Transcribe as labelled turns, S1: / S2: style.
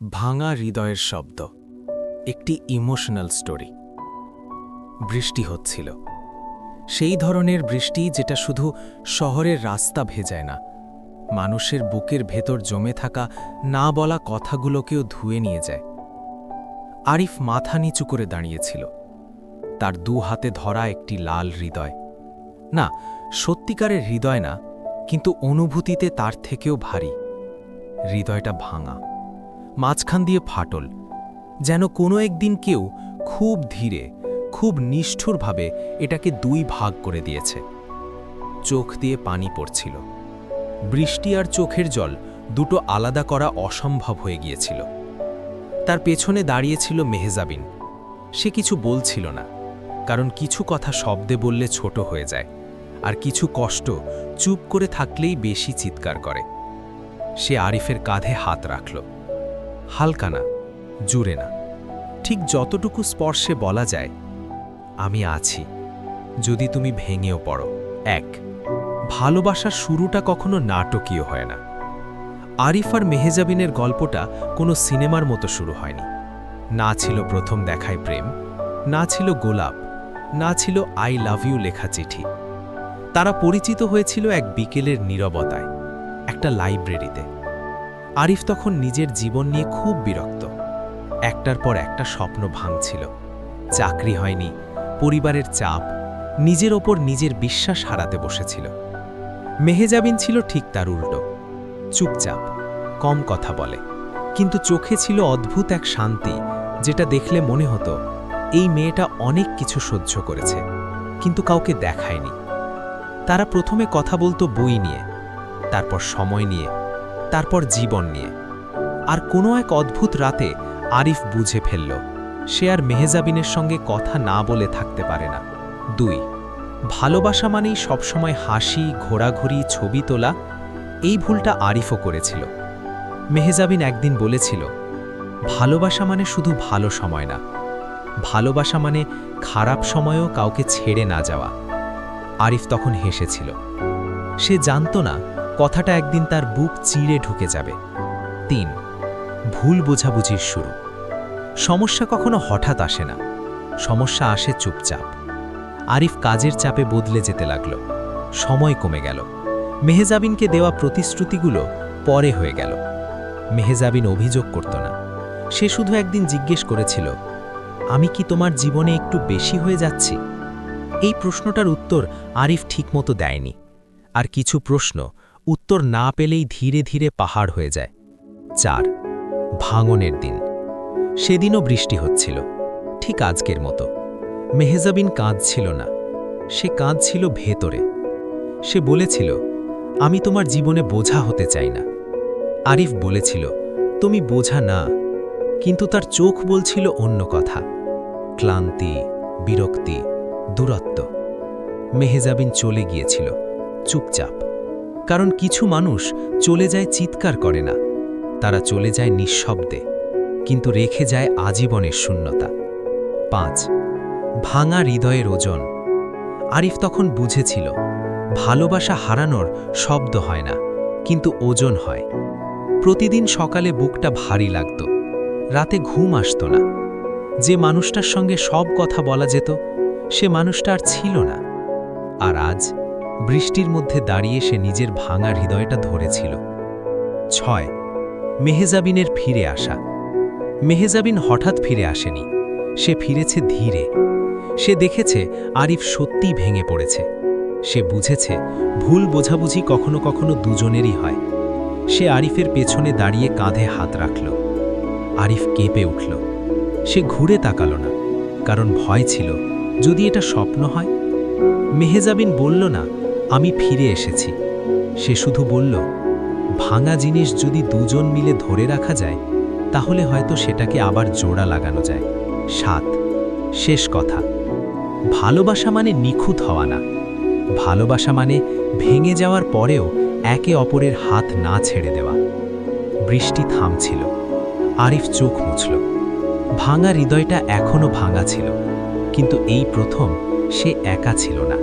S1: ভাঙা হৃদয়ের শব্দ, একটি ইমোশনাল স্টোরি বৃষ্টি হচ্ছিল। সেই ধরনের বৃষ্টি যেটা শুধু শহরের রাস্তা ভেজায় না, মানুষের বুকের ভেতর জমে থাকা না বলা কথাগুলোকেও ধুয়ে নিয়ে যায়। আরিফ মাথা নিচু করে দাঁড়িয়েছিল। তার দু হাতে ধরা একটি লাল হৃদয়। না, সত্যিকারের হৃদয় না, কিন্তু অনুভূতিতে তার থেকেও ভারী। হৃদয়টা ভাঙা। মাঝখান দিয়ে ফাটল, যেন কোনো একদিন কেউ খুব ধীরে, খুব নিষ্ঠুরভাবে এটাকে দুই ভাগ করে দিয়েছে। চোখ দিয়ে পানি পড়ছিল। বৃষ্টি আর চোখের জল দুটো আলাদা করা অসম্ভব হয়ে গিয়েছিল। তার পেছনে দাঁড়িয়েছিল মেহজাবিন। সে কিছু বলছিল না, কারণ কিছু কথা শব্দে বললে ছোট হয়ে যায়, আর কিছু কষ্ট চুপ করে থাকলেই বেশি চিৎকার করে। সে আরিফের কাঁধে হাত রাখল। হালকা না, জুড়ে না। ঠিক যতটুকু স্পর্শে বলা যায়, আমি আছি, যদি তুমি ভেঙেও পড়ো। এক, ভালোবাসার শুরুটা কখনো নাটকীয় হয় না। আরিফ আর মেহেজাবিনের গল্পটা কোনো সিনেমার মতো শুরু হয়নি। না ছিল প্রথম দেখায় প্রেম, না ছিল গোলাপ, না ছিল আই লাভ ইউ লেখা চিঠি। তারা পরিচিত হয়েছিল এক বিকেলের নীরবতায়, একটা লাইব্রেরিতে। আরিফ তখন নিজের জীবন নিয়ে খুব বিরক্ত। একটার পর একটা স্বপ্ন ভাঙছিল। চাকরি হয়নি, পরিবারের চাপ, নিজের ওপর নিজের বিশ্বাস হারাতে বসেছিল। মেহেজাবিন ছিল ঠিক তার উল্টো। চুপচাপ, কম কথা বলে। কিন্তু চোখে ছিল অদ্ভুত এক শান্তি, যেটা দেখলে মনে হতো, এই মেয়েটা অনেক কিছু সহ্য করেছে, কিন্তু কাউকে দেখায়নি। তারা প্রথমে কথা বলতো বই নিয়ে, তারপর সময় নিয়ে তারপর জীবন নিয়ে। আর কোনো এক অদ্ভুত রাতে আরিফ বুঝে ফেলল, সে আর মেহেজাবিনের সঙ্গে কথা না বলে থাকতে পারে না। দুই, ভালোবাসা মানেই সবসময় হাসি, ঘোরাঘুরি, ছবি তোলা, এই ভুলটা আরিফও করেছিল। মেহেজাবিন একদিন বলেছিল, ভালোবাসা মানে শুধু ভালো সময় না। ভালোবাসা মানে খারাপ সময়েও কাউকে ছেড়ে না যাওয়া। আরিফ তখন হেসেছিল, সে জানত না কথাটা একদিন তার বুক চিড়ে ঢুকে যাবে। তিন, ভুল বোঝাবুঝির শুরু। সমস্যা কখনো হঠাৎ আসে না। সমস্যা আসে চুপচাপ। আরিফ কাজের চাপে বদলে যেতে লাগল। সময় কমে গেল। মেহেজাবিনকে দেওয়া প্রতিশ্রুতিগুলো পরে হয়ে গেল। মেহেজাবিন অভিযোগ করত না। সে শুধু একদিন জিজ্ঞেস করেছিল, আমি কি তোমার জীবনে একটু বেশি হয়ে যাচ্ছি? এই প্রশ্নটার উত্তর আরিফ ঠিকমতো দেয়নি। আর কিছু প্রশ্ন উত্তর না পেলেই ধীরে ধীরে পাহাড় হয়ে যায়। চার, ভাঙনের দিন। সেদিনও বৃষ্টি হচ্ছিল, ঠিক আজকের মতো। মেহেজাবিন কাঁদছিল না, সে কাঁদছিল ভেতরে। সে বলেছিল, আমি তোমার জীবনে বোঝা হতে চাই না। আরিফ বলেছিল, তুমি বোঝা না, কিন্তু তার চোখ বলছিল অন্য কথা। ক্লান্তি, বিরক্তি, দূরত্ব। মেহেজাবিন চলে গিয়েছিল, চুপচাপ। কারণ কিছু মানুষ চলে যায় চিৎকার করে না। তারা চলে যায় নিঃশব্দে, কিন্তু রেখে যায় আজীবনের শূন্যতা। পাঁচ, ভাঙা হৃদয়ের ওজন। আরিফ তখন বুঝেছিল, ভালোবাসা হারানোর শব্দ হয় না, কিন্তু ওজন হয়। প্রতিদিন সকালে বুকটা ভারী লাগত, রাতে ঘুম আসত না। যে মানুষটার সঙ্গে সব কথা বলা যেত, সে মানুষটা আর ছিল না। আর আজ বৃষ্টির মধ্যে দাঁড়িয়ে সে নিজের ভাঙা হৃদয়টা ধরেছিল। ছয়, মেহেজাবিনের ফিরে আসা। মেহেজাবিন হঠাৎ ফিরে আসেনি। সে ফিরেছে ধীরে। সে দেখেছে আরিফ সত্যিই ভেঙে পড়েছে। সে বুঝেছে ভুল বোঝাবুঝি কখনো কখনো দুজনেরই হয়। সে আরিফের পেছনে দাঁড়িয়ে কাঁধে হাত রাখল। আরিফ কেঁপে উঠল। সে ঘুরে তাকাল না, কারণ ভয় ছিল, যদি এটা স্বপ্ন হয়। মেহেজাবিন বলল না আমি ফিরে এসেছি। সে শুধু বলল, ভাঙা জিনিস যদি দুজন মিলে ধরে রাখা যায়, তাহলে হয়তো সেটাকে আবার জোড়া লাগানো যায়। সাত। শেষ কথা। ভালোবাসা মানে নিখুঁত হওয়া না। ভালোবাসা মানে ভেঙে যাওয়ার পরেও একে অপরের হাত না ছেড়ে দেওয়া। বৃষ্টি থামছিল। আরিফ চোখ মুছল। ভাঙা হৃদয়টা এখনও ভাঙা ছিল, কিন্তু এই প্রথম সে একা ছিল না।